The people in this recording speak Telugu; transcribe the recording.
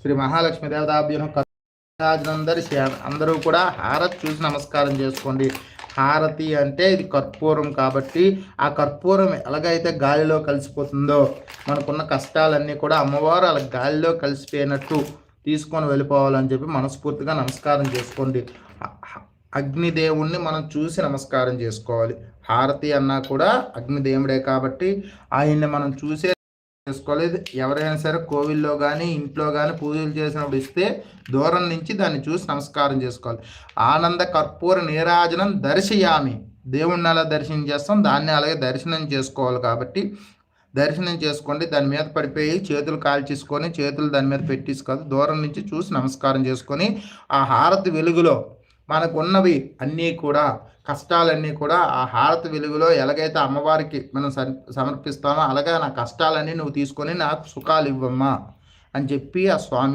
శ్రీ మహాలక్ష్మి దేవతాభ్యం దర్శి అందరూ కూడా హారతి చూసి నమస్కారం చేసుకోండి. హారతి అంటే ఇది కర్పూరం కాబట్టి ఆ కర్పూరం ఎలాగైతే గాలిలో కలిసిపోతుందో మనకున్న కష్టాలన్నీ కూడా అమ్మవారు అలా గాలిలో కలిసిపోయినట్టు తీసుకొని వెళ్ళిపోవాలని చెప్పి మనస్ఫూర్తిగా నమస్కారం చేసుకోండి. అగ్నిదేవుణ్ణి మనం చూసి నమస్కారం చేసుకోవాలి. హారతి అన్నా కూడా అగ్నిదేవుడే కాబట్టి ఆయన్ని మనం చూసే చేసుకోవాలి ఎవరైనా సరే కోవిల్లో కానీ ఇంట్లో కానీ పూజలు చేసినప్పుడు ఇస్తే దూరం నుంచి దాన్ని చూసి నమస్కారం చేసుకోవాలి. ఆనంద కర్పూర నీరాజనం దర్శయామి. దేవుణ్ణి అలా దర్శనం చేస్తాం దాన్ని అలాగే దర్శనం చేసుకోవాలి కాబట్టి దర్శనం చేసుకోండి. దాని మీద పడిపోయి చేతులు కాల్చేసుకొని చేతులు దాని మీద పెట్టేసుకోవాలి. దూరం నుంచి చూసి నమస్కారం చేసుకొని ఆ హారతి వెలుగులో మనకు ఉన్నవి అన్నీ కూడా కష్టాలన్నీ కూడా ఆ హారతి వెలుగులో ఎలాగైతే అమ్మవారికి మనం సమర్పిస్తామో అలాగే నా కష్టాలన్నీ నువ్వు తీసుకొని నాకు సుఖాలు ఇవ్వమ్మా అని చెప్పి ఆ స్వామి